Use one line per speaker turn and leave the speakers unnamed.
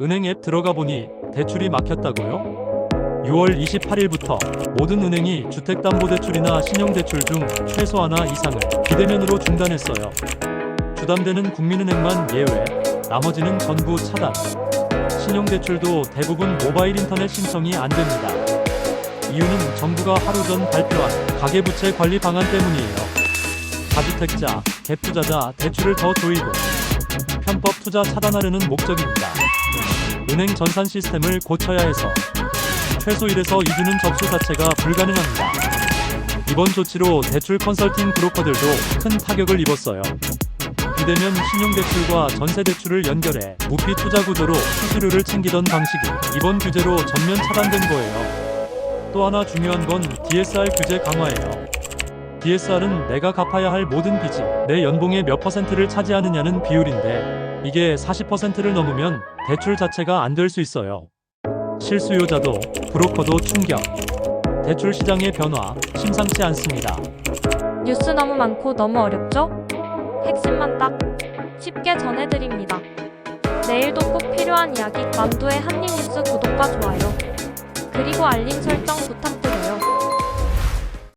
은행 앱 들어가 보니 대출이 막혔다고요? 6월 28일부터 모든 은행이 주택담보대출이나 신용대출 중 최소 하나 이상을 비대면으로 중단했어요. 주담대는 국민은행만 예외, 나머지는 전부 차단. 신용대출도 대부분 모바일 인터넷 신청이 안 됩니다. 이유는 정부가 하루 전 발표한 가계부채 관리 방안 때문이에요. 다주택자, 갭투자자 대출을 더 조이고 편법 투자 차단하려는 목적입니다. 은행 전산 시스템을 고쳐야 해서 최소 1에서 2주는 접수 자체가 불가능합니다. 이번 조치로 대출 컨설팅 브로커들도 큰 타격을 입었어요. 비대면 신용대출과 전세대출을 연결해 무피 투자 구조로 수수료를 챙기던 방식이 이번 규제로 전면 차단된 거예요. 또 하나 중요한 건 DSR 규제 강화예요. DSR은 내가 갚아야 할 모든 빚이 내 연봉의 몇 퍼센트를 차지하느냐는 비율인데 이게 40%를 넘으면 대출 자체가 안 될 수 있어요. 실수요자도 브로커도 충격. 대출 시장의 변화 심상치 않습니다.
뉴스 너무 많고 너무 어렵죠? 핵심만 딱 쉽게 전해드립니다. 내일도 꼭 필요한 이야기 만두의 한입뉴스 구독과 좋아요 그리고 알림 설정 부탁드립니다.